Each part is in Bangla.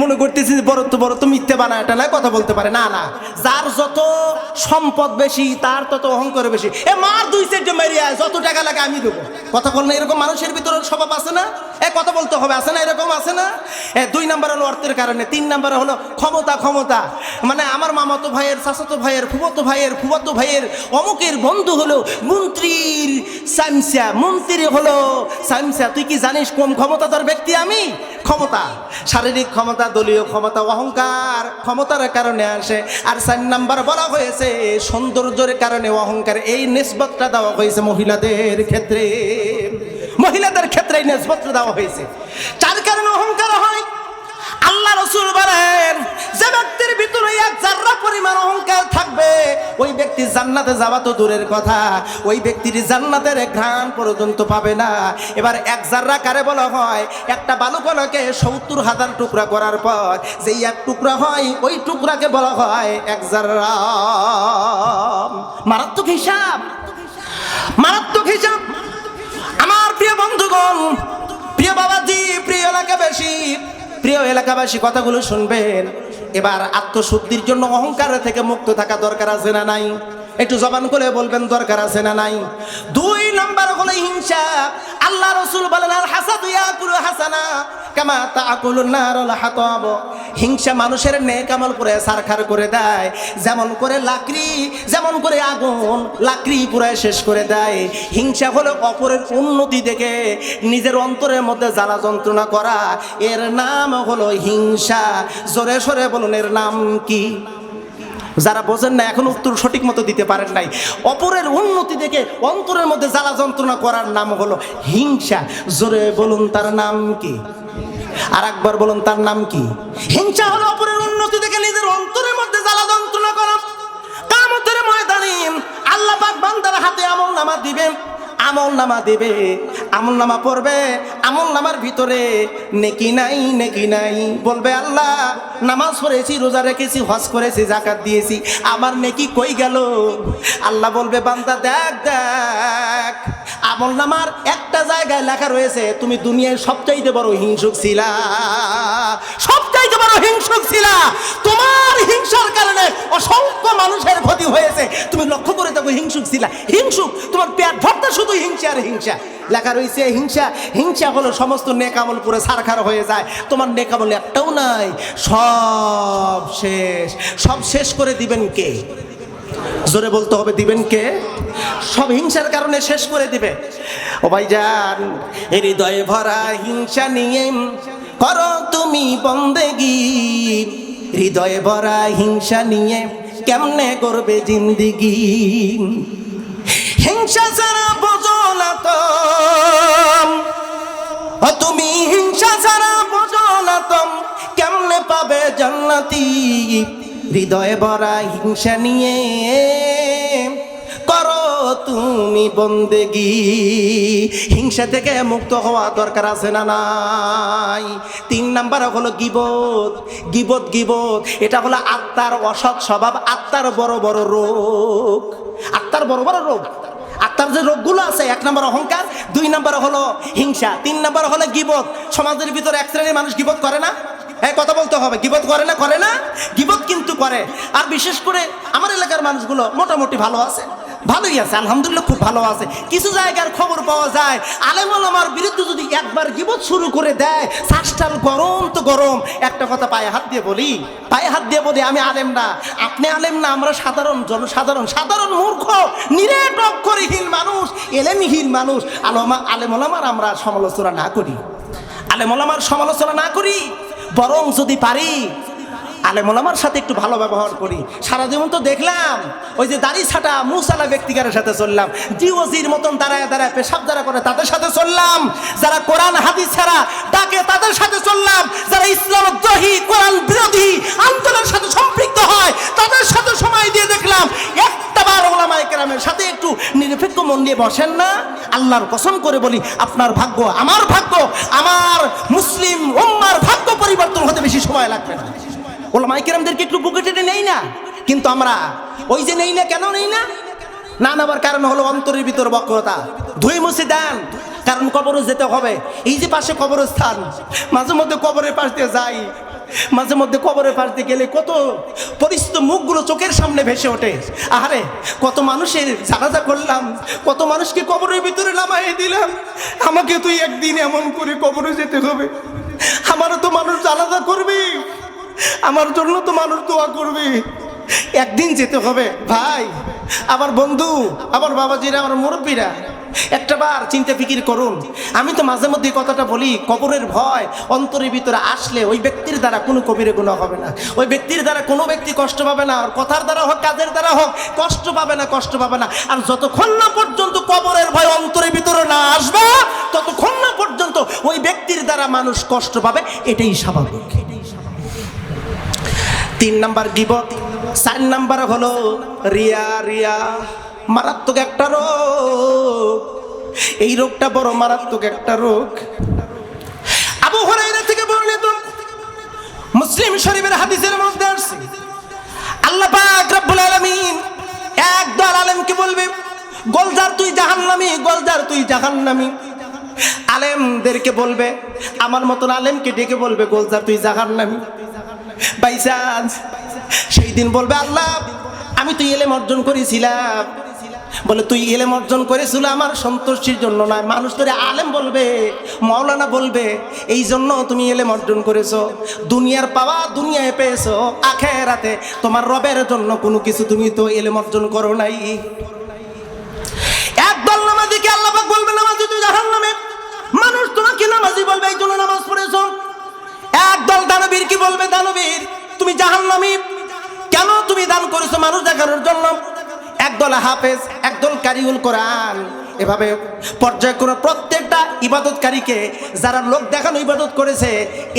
মনে করতেছি যে বড় তো বড় তো মিথ্যে বানায় টানায় কথা বলতে পারে। না না। যার যত সম্পদ বেশি, তার তত অহংকার বেশি। এ মার দুই সেট মেরিয়া যত টাকা লাগে আমি দেবো। কথা বল না, এরকম মানুষের ভিতরে স্বভাব আছে না? এ কথা বলতে হবে, আছে না? এরকম আছে না? এ দুই নাম্বার হলো অর্থের কারণে, তিন নাম্বার হলো ক্ষমতা ক্ষমতা। মানে আমার মামাতো ভাইয়ের, চাচাতো ভাইয়ের ফুবতো ভাইয়ের ফুবতো ভাইয়ের অমুকের বন্ধু হলো মন্ত্রীর সামসা। মন্ত্রী হলো সামসা। তুই কি জানিস কম ক্ষমতাধর ব্যক্তি আমি? ক্ষমতা। শারীরিক ক্ষমতা, দলীয় ক্ষমতা, অহংকার ক্ষমতার কারণে আসে। আর চার নাম্বার বলা হয়েছে, সৌন্দর্যের কারণে অহংকার, এই নিসবতটা দেওয়া হয়েছে মহিলাদের ক্ষেত্রে। মহিলাদের ক্ষেত্রে এই নিসবতটা দেওয়া হয়েছে। তার কারণে অহংকার হয় আল্লাহ রসুল বলেন, যে ব্যক্তির ভিতরে এক জাররা পরিমাণ অহংকার থাকবে, ওই ব্যক্তি জান্নাতে যাওয়া তো দূরের কথা, ওই ব্যক্তির জান্নাতের ঘ্রাণ পর্যন্ত পাবে না। এবার এক জাররা কারে বলা হয়? একটা বালুকণাকে সত্তর হাজার টুকরা করার পর, যেই এক টুকরা হয়, ওই টুকরাকে বলা হয় এক জাররা। মারাত্মক হিসাব মারাত্মক হিসাব। আমার প্রিয় বন্ধুগণ, প্রিয় বাবাজি, প্রিয় এলাকাবাসী প্রিয় এলাকাবাসী, কথাগুলো শুনবেন। এবার আত্মশুদ্ধির জন্য অহংকার থেকে মুক্ত থাকা দরকার আছে না নাই? একটু জবান করে বলবেন, দরকার আছে না নাই? দুই নাম্বার হলো হিংসা। আল্লাহ রসুল বলেন আর হাসাদু ইয়াকুলু কামা তাকুলুন নারুল হাতব হিংসা মানুষের নেক আমল করে সারখার করে দেয়। যেমন করে লাকড়ি, যেমন করে আগুন, লাকড়ি পুরায় শেষ করে দেয়। হিংসা হলো অপরের উন্নতি দেখে নিজের অন্তরের মধ্যে জ্বালা যন্ত্রণা করা। এর নাম হলো হিংসা। জোরে সরে বলুন, এর নাম কি? যারা বোঝেন না, এখন উত্তর সঠিক মতো দিতে পারেন নাই। অপরের উন্নতি দেখে অন্তরের মধ্যে জ্বালা যন্ত্রণা করার নাম হলো হিংসা। জোরে বলুন, তার নাম কি? আর একবার বলুন, তার নাম কি? হিংসা হলো অপরের উন্নতি দেখে নিজের অন্তরের মধ্যে জ্বালা যন্ত্রণা করা। কামতের ময়দানে আল্লাহ বান্দার হাতে আমল নামা দিবেন। আমল নামা দেবে। আমল নামা পড়বে, আমল নামার ভিতরে নেকি নাই নেকি নাই। বলবে আল্লাহ, নামাজ পড়েছি, রোজা রেখেছি, হজ করেছি জাকাত দিয়েছি, আমার নেকি কই গেল? আল্লাহ বলবে, বান্দা, দেখ দেখ, আমল নামার একটা জায়গায় লেখা রয়েছে, তুমি দুনিয়ায় সবচাইতে বড় হিংসুক ছিলা। সবচাইতে বড় হিংসুক ছিলা। তোমার হিংসার কারণে অসংখ্য মানুষের ক্ষতি হয়েছে। তুমি লক্ষ্য করে দেখো, হিংসুক ছিলা। হিংসুক, তোমার পেট ভর্তা শুধু হিংসা আর হিংসা। লেখা রয়েছে, হিংসা হিংসা হলো সমস্ত নেকামল পুরো সারখার হয়ে যায়। তোমার নেকামল একটাও নাই। সব শেষ। সব শেষ করে দিবেন কে? জোরে বলতে হবে, দিবেন কে? সব হিংসার কারণে শেষ করে দিবে। ও ভাইজান হৃদয়ে ভরা হিংসা নিয়ে করো তুমি বন্দেগি। হৃদয়ে ভরা হিংসা নিয়ে কেমনে করবে জিন্দিগি? হিংসা ছাড়া হৃদয়ে ভরা হিংসা নিয়ে করো তুমি বন্দেগি। হিংসা থেকে মুক্ত হওয়া দরকার আছে না নাই? তিন নাম্বার হলো গিবত। গিবত গিবত। এটা হলো আত্মার অসৎ স্বভাব, আত্মার বড় বড় রোগ। আত্মার বড় বড় রোগ। আত্মার যে রোগগুলো আছে, এক নম্বর অহংকার, দুই নম্বর হলো হিংসা, তিন নম্বর হলো গিবত। সমাজের ভিতরে এক শ্রেণির মানুষ গিবত করে না? হ্যাঁ কথা বলতে হবে। গিবত করে না? করে না? গিবত কিন্তু করে। আর বিশেষ করে আমার এলাকার মানুষগুলো মোটামুটি ভালো আছে। ভালোই আছে, আলহামদুলিল্লাহ খুব ভালো আছে। কিছু জায়গার খবর পাওয়া যায় আলেমল আমার বিরুদ্ধে যদি একবার গিবত শুরু করে দেয়, শ্বাসটাল গরম তো গরম। একটা কথা পায়ে হাত দিয়ে বলি, পায়ে হাত দিয়ে বলি, আমি আলেম না। আপনি আলেম না, আমরা সাধারণ জনসাধারণ সাধারণ মূর্খ, নিরেট, অক্ষরহীন মানুষ, এলেমহীন মানুষ। আলমা, আলেমলামার আমরা সমালোচনা না করি। আলেমলামার সমালোচনা না করি বরং যদি পারি আলেমলামার সাথে একটু ভালো ব্যবহার করি। সারা জীবন তো দেখলাম, ওই যে দাড়ি ছাটা মুসালা ব্যক্তিকারের সাথে চললাম। জিওজির মতন দাঁড়ায় দাঁড়ায় পেশাব যারা করে তাদের সাথে চললাম। যারা কোরআন, হাদিস ছাড়া তাকে তাদের সাথে চললাম। যারা ইসলাম দ্রোহী, কোরআন বিরোধী, আন্দোলনের সাথে সম্পৃক্ত হয়, তাদের সাথে সময় দিয়ে দেখলাম। একটা বার ওলামায়ে কেরামের সাথে একটু নিরপেক্ষ মন নিয়ে বসেন না। আল্লাহর কসম করে বলি, আপনার ভাগ্য আমার ভাগ্য, আমার মুসলিম উম্মার ভাগ্য পরিবর্তন হতে বেশি সময় লাগবে না। ওলামাই কেরামদেরকে একটু বুকে টেনে নেই না? কিন্তু আমরা ওই যে নেই না কেন নেই না? না নেবার কারণ হলো অন্তরের ভিতর বক্রতা। ধুই মুছে দেন, কারণ কবরে যেতে হবে। এই যে পাশে কবরস্থান, মাঝে মধ্যে কবরের পাশ দিয়ে যাই। মাঝে মধ্যে কবরে পাড়তে গেলে কত পরিচিত মুখগুলো চোখের সামনে ভেসে ওঠে। আরে কত মানুষের জানাজা করলাম, কত মানুষকে কবরের ভিতরে নামাই দিলাম। আমাকে তুই একদিন এমন করে কবরে যেতে হবে। আমারও তো মানুষ জানাজা করবি আমার জন্য তো মানুষ দোয়া করবে। একদিন যেতে হবে। ভাই, আমার বন্ধু, আমার বাবাজিরা, আমার মুরব্বীরা, একটা বার চিন্তা ফিকির করুন। আমি তো মাঝে মধ্যে কথাটা বলি, কবরের ভয় অন্তরের ভিতরে আসলে ওই ব্যক্তির দ্বারা কোনো কবিরে গুণা হবে না। ওই ব্যক্তির দ্বারা কোনো ব্যক্তি কষ্ট পাবে না, আর কথার দ্বারা হোক, কাজের দ্বারা হোক, কষ্ট পাবে না, কষ্ট পাবে না। আর যতক্ষণ না পর্যন্ত কবরের ভয় অন্তরের ভিতরে না আসবে, ততক্ষণ না পর্যন্ত ওই ব্যক্তির দ্বারা মানুষ কষ্ট পাবে, এটাই স্বাভাবিক। তিন নাম্বার গিবত, চার নাম্বার হলো রিয়া রিয়া, মারাত্মক একটা রোগ। এই রোগটা বড় মারাত্মক একটা রোগ। আবু হুরায়রা থেকে বর্ণিত মুসলিম শরীফের হাদিসের মধ্যে আসছে, আল্লাহ পাক রব্বুল আলামিন এক দল আলেমকে বলবে, গোলজার তুই জাহান্নামী, গোলজার তুই জাহান্নামী। আলেমদেরকে বলবে, আমার মতন আলেমকে ডেকে বলবে, গোলজার তুই জাহান্নামী। সেই দিন বলবে আল্লাহ, আমি তুই এলেম অর্জন করেছিলাম। বলে, তুই এলেম অর্জন করেছিল আমার সন্তুষ্টির জন্য নয় মানুষ তোরে আলেম বলবে, মাওলানা বলবে, এই জন্য তুমি এলেম অর্জন করেছ। দুনিয়ার পাওয়া দুনিয়ায় পেয়েছ, আখেরাতে তোমার রবের জন্য কোনো কিছু তুমি তো এলেম অর্জন করো নাই। একদল নামাজিকে আল্লাহ বলবে, নামাজি তুই জাহান্নামে। মানুষ তোমাকে নামাজি বলবে, এই জন্য নামাজ পড়েছো। একদল দানবীর কি বলবে দানবীর? তুমি জাহান্নামী। কেন তুমি দান করেছ মানুষ দেখানোর জন্য? একদল হাফেজ একদল কারিউল কোরআন। এভাবে পর্যায়ক্রমে প্রত্যেকটা ইবাদতকারীকে যারা লোক দেখানো ইবাদত করেছে,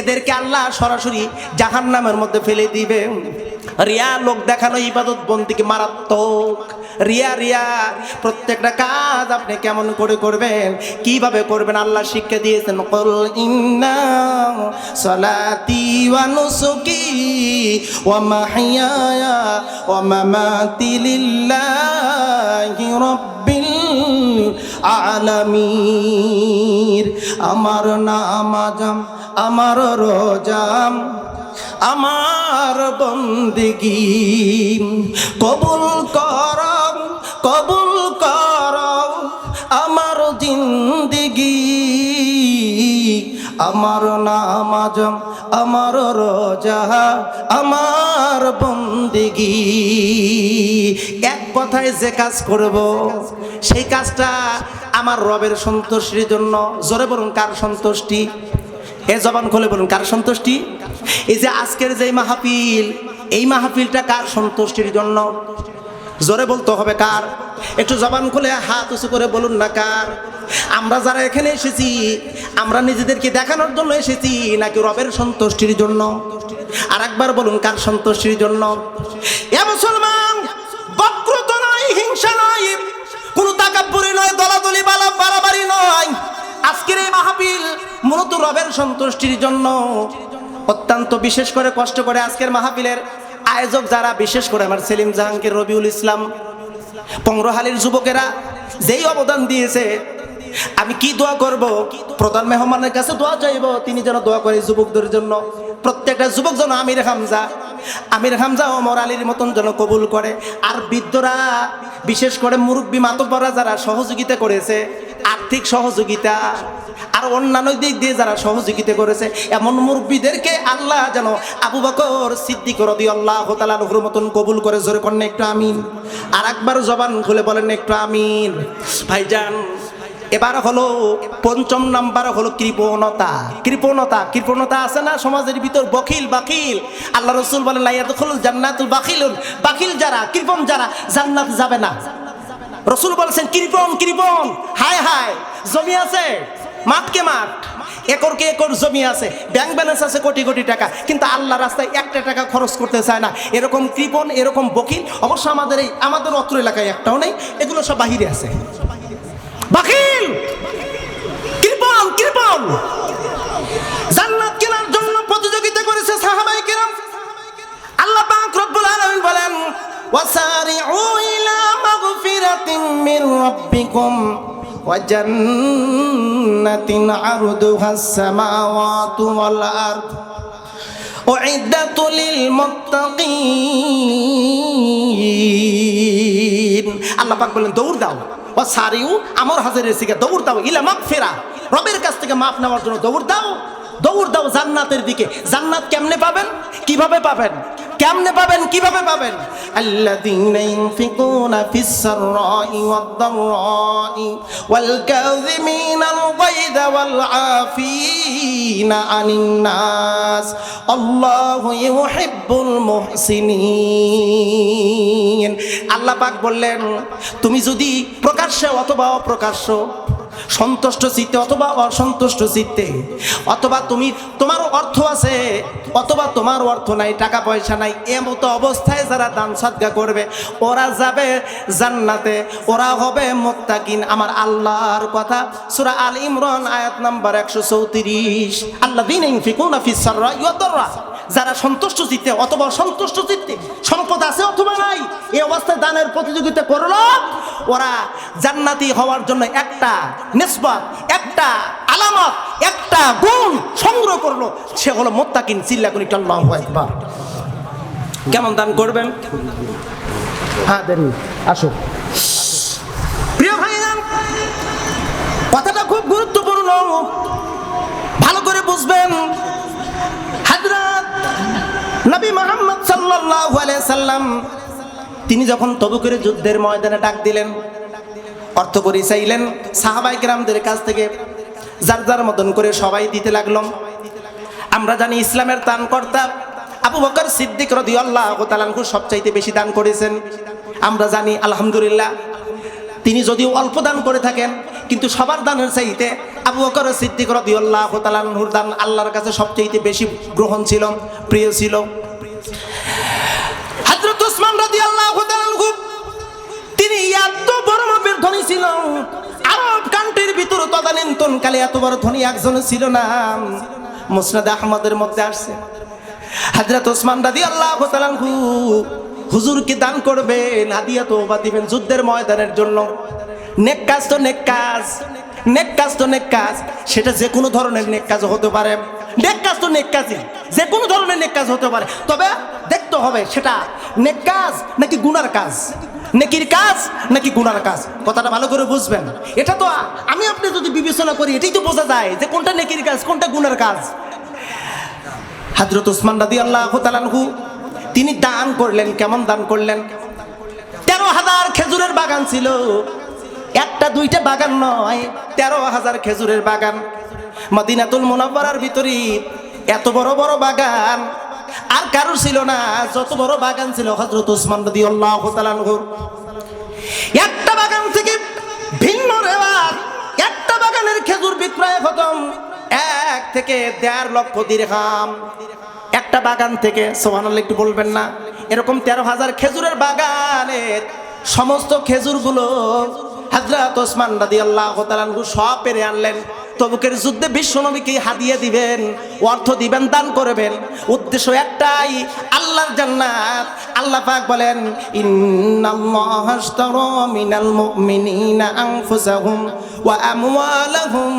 এদেরকে আল্লাহ সরাসরি জাহান্নামের মধ্যে ফেলে দিবে। রিয়া লোক দেখানো ইবাদত বন্দিকে মারাত্মক। রিয়া রিয়া, প্রত্যেকটা কাজ আপনি কেমন করে করবেন? কীভাবে করবেন? আল্লাহ শিক্ষা দিয়েছেন, কল ইন্না সলাতি ওয়া নুসুকি ওয়া মাহিয়ায়া ওয়া মামাতি লিল্লাহি রাব্বিল আলামিন। আমার নামাজাম আমার রোজাম। আমার বন্দিগি, কবুল কর কবুল কর আমার জিন্দিগি, আমার নামাজ, আমার রোজা, আমার বন্দিগি। এক কথায় যে কাজ করব, সেই কাজটা আমার রবের সন্তুষ্টির জন্য। জোরে বলুন, কার সন্তুষ্টি? এ জবান খুলে বলুন, কার সন্তুষ্টি? এই যে আজকের যে মাহফিল, এই মাহফিলটা কার সন্তুষ্টির জন্য? জোরে বলতে হবে কার? একটু জবান খুলে হাত উঁচু করে বলুন না কার? আমরা যারা এখানে এসেছি, আমরা নিজেদেরকে দেখানোর জন্য এসেছি, নাকি রবের সন্তুষ্টির জন্য? আর একবার বলুন কার সন্তুষ্টির জন্য? এ মুসলমান, বক্রত নয় হিংসা নয় কোনো তাকাব্বুরি নয়, দলাদলি বালা, বাড়াবাড়ি নয়। আজকের এই মাহফিল মূলত রবের সন্তুষ্টির জন্য। অত্যন্ত বিশেষ করে কষ্ট করে আজকের মাহফিলের আয়োজক যারা, বিশেষ করে আমার সেলিম জাহাঙ্গীর রবিউল ইসলাম, পংরহালির যুবকেরা, যেই অবদান দিয়েছে, আমি কি দোয়া করব? প্রধান মেহমানের কাছে দোয়া চাইব, তিনি যেন দোয়া করে যুবকদের জন্য। প্রত্যেকটা যুবক যেন আমির হামজা আমির হামজা ওমর আলীর মতন যেন কবুল করে। আর বৃদ্ধরা, বিশেষ করে মুরব্বী মাতব্বরা যারা সহযোগিতা করেছে আর্থিক সহযোগিতা আর অন্যান্য দিক দিয়ে যারা সহযোগিতা করেছে, এমন মুরব্বীদেরকে আল্লাহ যেন আবু বকর সিদ্দিক রদি আল্লাহ তালাহুর মতন কবুল করে, জোরে করেন একটু আমিন। আর একবার জবান খুলে বলেন একটু আমিন। ভাইজান, এবার হলো পঞ্চম নাম্বার হলো কৃপণতা। কৃপণতা কৃপণতা আছে না? সমাজের ভিতর বখিল, বাকিল। আল্লাহ রসুল বলেন লাইয়াদুল জান্নাতুল বাকিল যারা, কৃপণ যারা, জান্নাত যাবে না। রসুল বলেছেন কৃপণ কৃপণ হায় হায়, জমি আছে? মাঠকে মাঠ। একরকে একর জমি আছে? ব্যাংক ব্যালেন্স আছে কোটি কোটি টাকা। কিন্তু আল্লাহ রাস্তায় একটা টাকা খরচ করতে চায় না। এরকম কৃপণ এরকম বকিল। অবশ্য আমাদের এই, আমাদের অত্র এলাকায় একটাও নেই। এগুলো সব বাহিরে আছে। বাকিল! কৃপণ কৃপণ জান্নাত কেনার জন্য প্রতিযোগিতা করেছে সাহাবাই কেরাম। আল্লাহ পাক রব্বুল আলামিন বলেন ইলা মাগফিরাতিন মির রাব্বিকুম وجنة عرضها السماوات والأرض أعدت للمتقين আল্লাহ পাক বলেন দৌড় দাও ও সারিউ আমর হাজারের সিকে দৌড় দাও ইলা মাগফিরা রবের কাছ থেকে মাফ নেওয়ার জন্য দৌড় দাও দৌড় দাও জান্নাতের দিকে জান্নাত কেমনে পাবেন কিভাবে পাবেন কেমনে পাবেন? কীভাবে পাবেন? আল্লাযীনা ইনফিকুনা ফিস সাররাই ওয়াদ দাররাই ওয়াল কাযিমিনাল গায়যা ওয়াল আফিনা আনিন নাস আল্লাহু ইউহিব্বুল মুহসিনিন। আল্লাহ পাক বললেন, তুমি যদি প্রকাশ্যে অথবা অপ্রকাশ্য সন্তুষ্ট চিত্তে অথবা অসন্তুষ্ট চিত্তে। অথবা তুমি তোমার অর্থ আছে, অথবা তোমার অর্থ নাই, টাকা পয়সা নাই, এমতো অবস্থায় যারা দান সদ্গা করবে, ওরা যাবে জান্নাতে, ওরা হবে মোত্তাকিন। আমার আল্লাহর কথা, সূরা আল ইমরান, আয়াত নাম্বার একশো চৌত্রিশ। আল্লাহ দিন যারা সন্তুষ্ট চিত্তে অথবা অসন্তুষ্ট চিত্তে, সম্পদ আছে অথবা নাই, এই অবস্থায় দানের প্রতিযোগিতা করল, ওরা জান্নাতি হওয়ার জন্য একটা নিসবত একটা আলামত একটা গুণ সংগ্রহ করল। সে হলো মোত্তাকিন চিল্লা কোন আল্লাহু আকবার। কেমন দান করবেন? হ্যাঁ দেন আসো প্রিয় ভাইজান কথাটা খুব গুরুত্বপূর্ণ। ভালো করে বুঝবেন। হাজরাত নবী মোহাম্মদ সাল্লাল্লাহু আলাইহি সাল্লাম তিনি যখন তবুকের যুদ্ধের ময়দানে ডাক দিলেন অর্থ করে চাইলেন। সাহাবাই গ্রামদের কাছ থেকে যার যার মতন করে সবাই দিতে লাগলাম। আমরা জানি ইসলামের দান কর্তা আবু বকর সিদ্দিক রদি আল্লাহ তালানকু সবচাইতে বেশি দান করেছেন। আমরা জানি, আলহামদুলিল্লাহ, তিনি যদিও অল্প দান করে থাকেন, কিন্তু সবার দানের চাইতে আবু বকর সিদ্দিক রদি আল্লাহ তালানহুর দান আল্লাহর কাছে সবচাইতে বেশি গ্রহণ ছিল, প্রিয় ছিল। হযরত ওসমান রাদিয়াল্লাহু তাআলা তিনি এত বড় মাপের ধনী ছিল। আরব কান্ট্রির ভিতর তদানীন্তন কালে এত বড় ধনী একজন ছিল না। মুসনাদ আহমদের মধ্যে আসছে। হযরত ওসমান রাদিয়াল্লাহু তাআলা হুজুরকে দান করবেন? হাদিয়া তো দিবেন যুদ্ধের ময়দানের জন্য। নেক কাজ তো নেক কাজ নেক কাজ তো নেক কাজ সেটা যে কোনো ধরনের নেক কাজ হতে পারে। নেক কাজ তো নেক কাজই যে কোনো ধরনের নেক কাজ হতে পারে। তবে দেখতে হবে সেটা নেক কাজ নাকি গুনার কাজ? নেকির কাজ, নাকি গুনার কাজ? কথাটা ভালো করে বুঝবেন। এটা তো আমি আপনি যদি বিবেচনা করি, এটাই তো বোঝা যায় যে কোনটা নেকির কাজ, কোনটা গুনার কাজ। হাজরত ওসমান রাদি আল্লাহ তালানহু তিনি দান করলেন, কেমন দান করলেন? তেরো হাজার খেজুরের বাগান ছিল। একটা, দুইটা বাগান নয়, তেরো হাজার খেজুরের বাগান। মদিনাতুল মোনাব্বরার ভিতরে এত বড় বড় বাগান। আর কারোর ছিল না, যত বড় বাগান ছিল হজরত ওসমান রদি আল্লাহ একটা বাগান থেকে ভিন্ন রেওয়াজ, একটা বাগানের খেজুর বিক্রয় খতম এক থেকে দেড় লক্ষ দিরহাম একটা বাগান থেকে সোহানাল একটু বলবেন না, এরকম তেরো হাজার খেজুরের বাগানের সমস্ত খেজুরগুলো হাজরাত ওসমান রাদি আল্লাহ সব পেরে আনলেন। তবুকের যুদ্ধে বিশ্বনবীকে হাদিয়ে দিবেন, অর্থ দিবেন, দান করবেন। উদ্দেশ্য একটাই, আল্লাহর জান্নাত। আল্লাহ পাক বলেন মিনাল মুমিনিনা আনফুসাহুম ওয়া আমওয়ালাহুম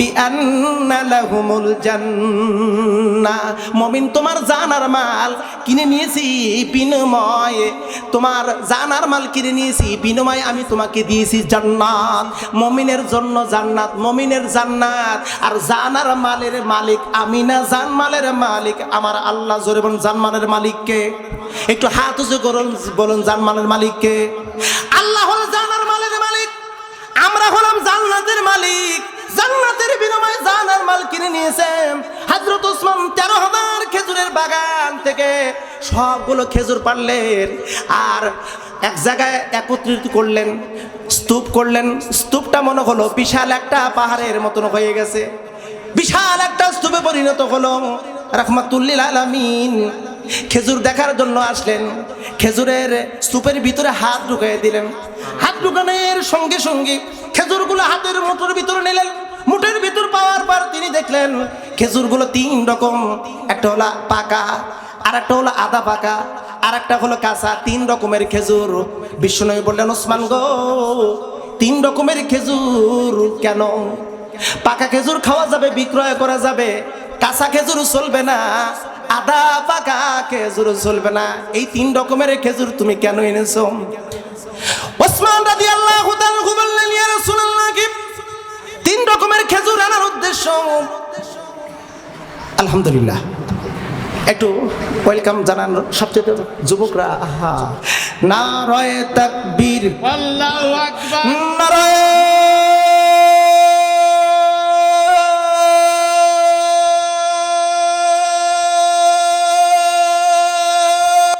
বিআন্না লাহুমুল জান্নাহ মুমিন, তোমার জানার মাল কিনে নিয়েছি বিনিময়ে। তোমার জানার মাল কিনে নিয়েছি বিনিময়ে আমি তোমাকে দিয়েছি জান্নাত। মুমিনের জন্য জান্নাত, মুমিনের জান্নাত আর জানার মালের মালিক আমি না জান মালের মালিক। আমার আল্লাহ জোরে বলুন জানমালের মালিককে একটু হাত উঁচু করুন, বলুন জানমালের মালিককে আল্লাহ হলো জানার মালের মালিক। আমরা হলাম জান্নাতের মালিক। জান্নাতের বিনিময়ে জানার মাল কিনে নিয়েছেন। হযরত ওসমান তেরো হাজার খেজুরের বাগান থেকে সবগুলো খেজুর পারলেন আর এক জায়গায় একত্রিত করলেন, স্তূপ করলেন। স্তূপটা মনে হলো বিশাল একটা পাহাড়ের মতন হয়ে গেছে। বিশাল একটা স্তূপে পরিণত হলো। রহমাতুল্লিল আলামিন। খেজুর দেখার জন্য আসলেন। খেজুরের স্তূপের ভিতরে হাত ঢুকিয়ে দিলেন। হাত ঢুকানোর সঙ্গে সঙ্গে খেজুরগুলো হাতের মুঠোর ভিতরে নিলেন। মুঠের ভিতর পাওয়ার পর তিনি দেখলেন, খেজুরগুলো তিন রকম। একটা হলো পাকা আর একটা হলো আদা পাকা। আর একটা হলো কাঁচা তিন রকমের খেজুর। বিষ্ণু বললেন, ওসমান গো, তিন রকমের খেজুর কেন? পাকা খেজুর খাওয়া যাবে, বিক্রয় করা যাবে, কাঁচা খেজুর চলবে না, আদা পাকা খেজুর চলবে না। এই তিন রকমের খেজুর তুমি কেন এনেছো? ওসমান রাদি আল্লাহ বললেন, ইয়া রাসূলুল্লাহ, কি তিন রকমের খেজুর আনার উদ্দেশ্য? আলহামদুলিল্লাহ। একটু ওয়েলকাম জানান সবচেয়ে যুবকরা। আহা। না রয়ে তাকবীর। আল্লাহু আকবার। নারায়ে